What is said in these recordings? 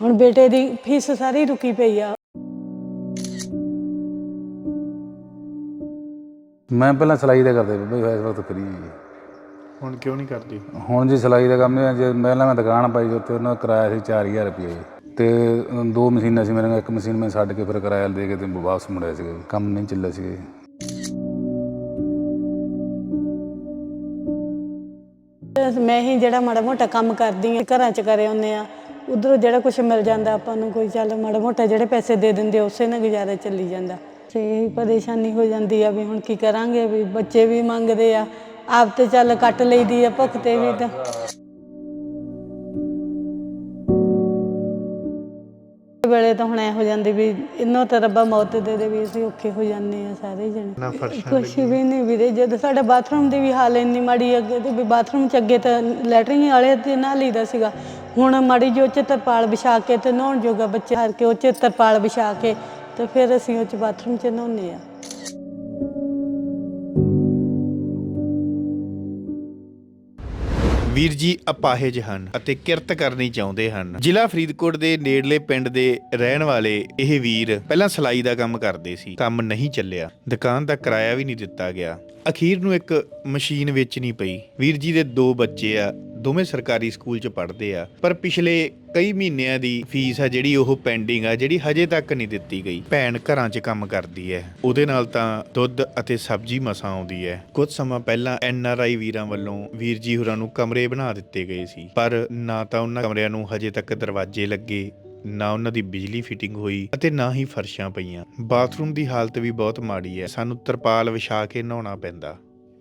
ਹੁਣ ਬੇਟੇ ਦੀ ਫੀਸ ਸਾਰੀ ਰੁਕੀ ਪਈ ਆ। ਮੈਂ ਪਹਿਲਾਂ ਸਿਲਾਈ ਦਾ ਕਰਦਾ ਬਈ ਇਸ ਵਕਤ ਫਰੀ ਜੀ ਹੁਣ ਕਿਉਂ ਨਹੀਂ ਕਰਦੀ? ਹੁਣ ਜੀ ਸਿਲਾਈ ਦਾ ਕੰਮ ਨਹੀਂ ਜੇ ਪਹਿਲਾਂ ਮੈਂ ਦੁਕਾਨ ਪਾਈ ਉੱਥੇ ਉਹਨਾਂ ਦਾ ਕਿਰਾਇਆ ਸੀ 4000 ਰੁਪਏ ਤੇ ਦੋ ਮਸ਼ੀਨਾਂ ਸੀ ਮੇਰੇ ਕੋਲ ਇੱਕ ਮਸ਼ੀਨ ਮੈਂ ਛੱਡ ਕੇ ਫਿਰ ਕਿਰਾਇਆ ਦੇ ਕੇ ਤੇ ਵਾਪਸ ਮੁੜਿਆ ਸੀਗਾ ਜੀ। ਕੰਮ ਨਹੀਂ ਚੱਲਿਆ ਤੇ ਮੈਂ ਹੀ ਜਿਹੜਾ ਮਾੜਾ ਮੋਟਾ ਕੰਮ ਕਰਦੀ ਆ ਘਰਾਂ 'ਚ ਕਰੇ ਹੁੰਦੇ ਆ। ਉਧਰੋਂ ਜਿਹੜਾ ਕੁਝ ਮਿਲ ਜਾਂਦਾ ਆਪਾਂ ਨੂੰ ਕੋਈ ਚੱਲ ਮਾੜਾ ਮੋਟਾ ਜਿਹੜੇ ਪੈਸੇ ਦੇ ਦਿੰਦੇ ਉਸੇ ਨਾਲ ਗੁਜ਼ਾਰਾ ਚੱਲੀ ਜਾਂਦਾ। ਤੇ ਇਹੀ ਪਰੇਸ਼ਾਨੀ ਹੋ ਜਾਂਦੀ ਆ ਵੀ ਹੁਣ ਕੀ ਕਰਾਂਗੇ ਵੀ ਬੱਚੇ ਵੀ ਮੰਗਦੇ ਆ ਆਪ ਤੇ ਚੱਲ ਕੱਟ ਲਈਦੀ ਆ ਭੁੱਖ ਤੇ ਵੀ ਤਾਂ। ਵੇਲੇ ਤਾਂ ਹੁਣ ਐ ਹੋ ਜਾਂਦੀ ਵੀ ਇੰਨੋ ਤਾਂ ਰੱਬਾ ਮੌਤ ਦੇ ਦੇ ਵੀ ਅਸੀਂ ਔਖੇ ਹੋ ਜਾਂਦੇ ਆ ਸਾਰੇ ਜਣੇ। ਕੁਛ ਵੀ ਨਹੀਂ ਵੀਰੇ ਜਦ ਸਾਡਾ ਬਾਥਰੂਮ ਦੀ ਵੀ ਹਾਲ ਇੰਨੀ ਮਾੜੀ ਅੱਗੇ ਤੇ ਵੀ ਬਾਥਰੂਮ ਚ ਅੱਗੇ ਤਾਂ ਲੈਟਰਿੰਗ ਵਾਲੇ ਤੇ ਨਾ ਲਈਦਾ ਸੀਗਾ। ਹੁਣ ਮਾੜੀ ਜਿਹੀ ਉਹ ਤਰਪਾਲ ਵਿਛਾ ਕੇ ਤੇ ਨਹਾਉਣ ਜੋਗਾ ਬੱਚੇ ਹਾਰ ਕੇ ਉਹ ਤਰਪਾਲ ਵਿਛਾ ਕੇ ਤੇ ਫਿਰ ਅਸੀਂ ਉਹ ਬਾਥਰੂਮ ਚ ਨਹਾਉਂਦੇ ਆ ਵੀਰ ਜੀ ਅਪਾਹਿਜ ਹਨ ਅਤੇ ਕਿਰਤ ਕਰਨੀ ਚਾਹੁੰਦੇ ਹਨ। ਜ਼ਿਲ੍ਹਾ ਫਰੀਦਕੋਟ ਦੇ ਨੇੜਲੇ ਪਿੰਡ ਦੇ ਰਹਿਣ ਵਾਲੇ ਇਹ ਵੀਰ ਪਹਿਲਾਂ ਸਲਾਈ ਦਾ ਕੰਮ ਕਰਦੇ ਸੀ, ਕੰਮ ਨਹੀਂ ਚੱਲਿਆ। ਦੁਕਾਨ ਦਾ ਕਿਰਾਇਆ ਵੀ ਨਹੀਂ ਦਿੱਤਾ ਗਿਆ। ਅਖੀਰ ਨੂੰ ਇੱਕ ਮਸ਼ੀਨ ਵੇਚਣੀ ਪਈ। ਵੀਰ ਜੀ ਦੇ ਦੋ ਬੱਚੇ ਆ ਦੋਵੇਂ ਸਰਕਾਰੀ ਸਕੂਲ 'ਚ ਪੜ੍ਹਦੇ ਆ, ਪਰ ਪਿਛਲੇ ਕਈ ਮਹੀਨਿਆਂ ਦੀ ਫੀਸ ਆ ਜਿਹੜੀ ਉਹ ਪੈਂਡਿੰਗ ਆ, ਜਿਹੜੀ ਹਜੇ ਤੱਕ ਨਹੀਂ ਦਿੱਤੀ ਗਈ। ਭੈਣ ਘਰਾਂ 'ਚ ਕੰਮ ਕਰਦੀ ਹੈ ਉਹਦੇ ਨਾਲ ਤਾਂ ਦੁੱਧ ਅਤੇ ਸਬਜ਼ੀ ਮਸਾਂ ਆਉਂਦੀ ਹੈ ਕੁਝ ਸਮਾਂ ਪਹਿਲਾਂ ਐਨ ਆਰ ਆਈ ਵੀਰਾਂ ਵੱਲੋਂ ਵੀਰ ਜੀ ਹੋਰਾਂ ਨੂੰ ਕਮਰੇ ਬਣਾ ਦਿੱਤੇ ਗਏ ਸੀ, ਪਰ ਨਾ ਤਾਂ ਉਹਨਾਂ ਕਮਰਿਆਂ ਨੂੰ ਹਜੇ ਤੱਕ ਦਰਵਾਜ਼ੇ ਲੱਗੇ, ਨਾ ਉਹਨਾਂ ਦੀ ਬਿਜਲੀ ਫਿਟਿੰਗ ਹੋਈ ਅਤੇ ਨਾ ਹੀ ਫਰਸ਼ਾਂ ਪਈਆਂ। ਬਾਥਰੂਮ ਦੀ ਹਾਲਤ ਵੀ ਬਹੁਤ ਮਾੜੀ ਹੈ ਸਾਨੂੰ ਤਰਪਾਲ ਵਿਛਾ ਕੇ ਨਹਾਉਣਾ ਪੈਂਦਾ।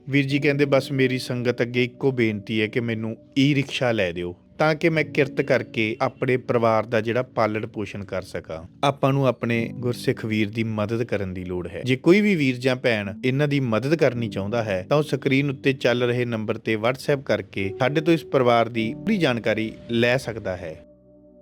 ਵੀਰ ਜੀ ਕਹਿੰਦੇ ਬਸ ਮੇਰੀ ਸੰਗਤ ਅੱਗੇ ਇੱਕੋ ਬੇਨਤੀ ਹੈ ਕਿ ਮੈਨੂੰ ਈ ਰਿਕਸ਼ਾ ਲੈ ਦਿਓ ਤਾਂ ਕਿ ਮੈਂ ਕਿਰਤ ਕਰਕੇ ਆਪਣੇ ਪਰਿਵਾਰ ਦਾ ਜਿਹੜਾ ਪਾਲਣ ਪੋਸ਼ਣ ਕਰ ਸਕਾਂ। ਆਪਾਂ ਨੂੰ ਆਪਣੇ ਗੁਰਸਿੱਖ ਵੀਰ ਦੀ ਮਦਦ ਕਰਨ ਦੀ ਲੋੜ ਹੈ। ਜੇ ਕੋਈ ਵੀ ਵੀਰ ਜਾਂ ਭੈਣ ਇਹਨਾਂ ਦੀ ਮਦਦ ਕਰਨੀ ਚਾਹੁੰਦਾ ਹੈ, ਤਾਂ ਉਹ ਸਕਰੀਨ ਉੱਤੇ ਚੱਲ ਰਹੇ ਨੰਬਰ ਤੇ WhatsApp ਕਰਕੇ ਸਾਡੇ ਤੋਂ ਇਸ ਪਰਿਵਾਰ ਦੀ ਪੂਰੀ ਜਾਣਕਾਰੀ ਲੈ ਸਕਦਾ ਹੈ।